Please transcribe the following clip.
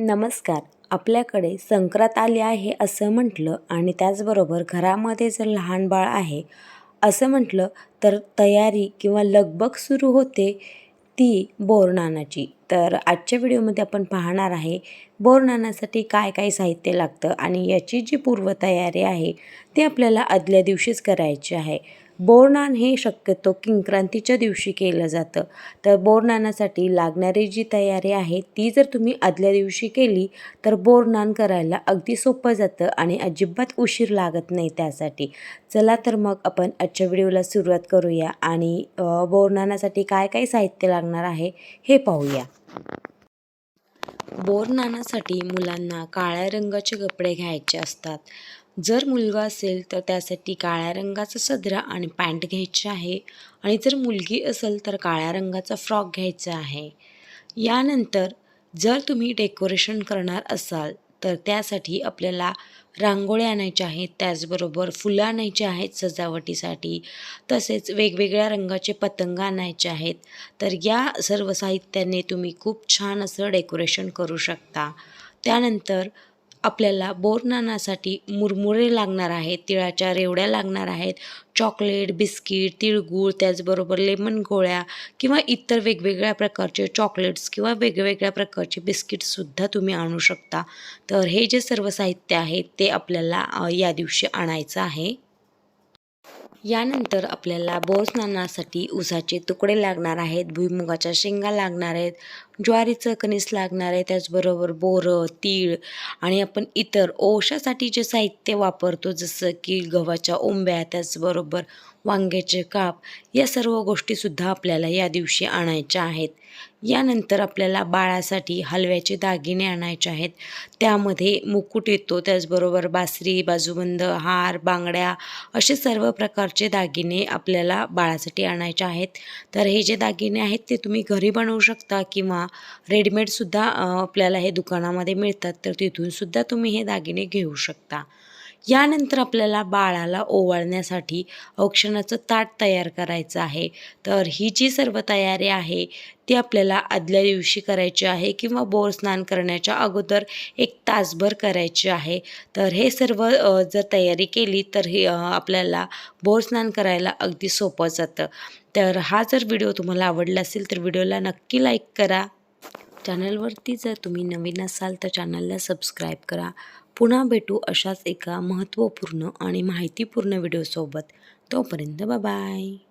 नमस्कार. आपल्याकडे संक्रांत आली आहे असं म्हटलं आणि त्याचबरोबर घरामध्ये जर लहान बाळ आहे असं म्हटलं तर तयारी किंवा लगबग सुरू होते ती बोरनानाची. तर आजच्या व्हिडिओमध्ये आपण पाहणार आहे बोरनानासाठी काय काय साहित्य लागतं आणि याची जी पूर्वतयारी आहे ती आपल्याला आदल्या दिवशीच करायची आहे. बोरनान हे शक्यतो किंक्रांतीच्या दिवशी केलं जातं. तर बोरनानासाठी लागणारी जी तयारी आहे ती जर तुम्ही आदल्या दिवशी केली तर बोरनान करायला अगदी सोपं जातं आणि अजिबात उशीर लागत नाही त्यासाठी. चला तर मग आपण आजच्या व्हिडिओला सुरुवात करूया आणि बोरनानासाठी काय काय साहित्य लागणार आहे हे पाहूया. बोरनानासाठी मुलांना काळ्या रंगाचे कपडे घ्यायचे असतात. जर मुलगा असेल तर त्यासाठी काळ्या रंगाचा सदरा आणि पॅन्ट घ्यायची आहे आणि जर मुलगी असेल तर काळ्या रंगाचा फ्रॉक घ्यायचा आहे. यानंतर जर तुम्ही डेकोरेशन करणार असाल तर त्यासाठी आपल्याला रांगोळ्या आणायच्या आहेत त्याचबरोबर फुलं आणायची आहेत सजावटीसाठी. तसेच वेगवेगळ्या रंगाचे पतंग आणायचे आहेत. तर या सर्व साहित्याने तुम्ही खूप छान असं डेकोरेशन करू शकता. त्यानंतर आपल्याला बोरनानासाठी मुरमुरे लागणार आहेत तिळाच्या रेवड्या लागणार आहेत चॉकलेट बिस्किट तिळगूळ त्याचबरोबर लेमन गोळ्या किंवा इतर वेगवेगळ्या प्रकारचे चॉकलेट्स किंवा वेगवेगळ्या प्रकारचे बिस्किटसुद्धा तुम्ही आणू शकता. तर हे जे सर्व साहित्य आहे ते आपल्याला या दिवशी आणायचं आहे. यानंतर आपल्याला बोरस्नानासाठी उसाचे तुकडे लागणार आहेत भुईमुगाच्या शेंगा लागणार आहेत ज्वारीचं कणीस लागणार आहे त्याचबरोबर बोरं तीळ आणि आपण इतर ओशासाठी जे साहित्य वापरतो जसं की गव्हाच्या ओंब्या त्याचबरोबर वांग्याचे काप या सर्व गोष्टीसुद्धा आपल्याला या दिवशी आणायच्या आहेत. यानंतर आपल्याला बाळासाठी हलव्याचे दागिने आणायचे आहेत. त्यामध्ये मुकुट येतो त्याचबरोबर बासरी बाजूबंद हार बांगड्या असे सर्व प्रकारचे दागिने आपल्याला बाळासाठी आणायचे आहेत. तर हे जे दागिने आहेत ते तुम्ही घरी बनवू शकता किंवा रेडीमेडसुद्धा आपल्याला हे दुकानामध्ये मिळतात. तर तिथूनसुद्धा तुम्ही हे दागिने घेऊ शकता. यानंतर आपल्याला बाळाला ओवाळण्यासाठी औक्षणाचं ताट तयार करायचं आहे. तर ही जी सर्व तयारी आहे ती आपल्याला आदल्या दिवशी करायची आहे किंवा बोर स्नान करण्याच्या अगोदर एक तासभर करायची आहे. तर हे सर्व जर तयारी केली तर हे आपल्याला बोर स्नान करायला अगदी सोपं जातं. तर हा जर व्हिडिओ तुम्हाला आवडला असेल तर व्हिडिओला नक्की लाईक करा. चॅनलवरती जर तुम्ही नवीन असाल तर चॅनलला सबस्क्राईब करा. पुन्हा भेटू अशाच एका महत्त्वपूर्ण आणि माहितीपूर्ण व्हिडिओसोबत. तोपर्यंत बाय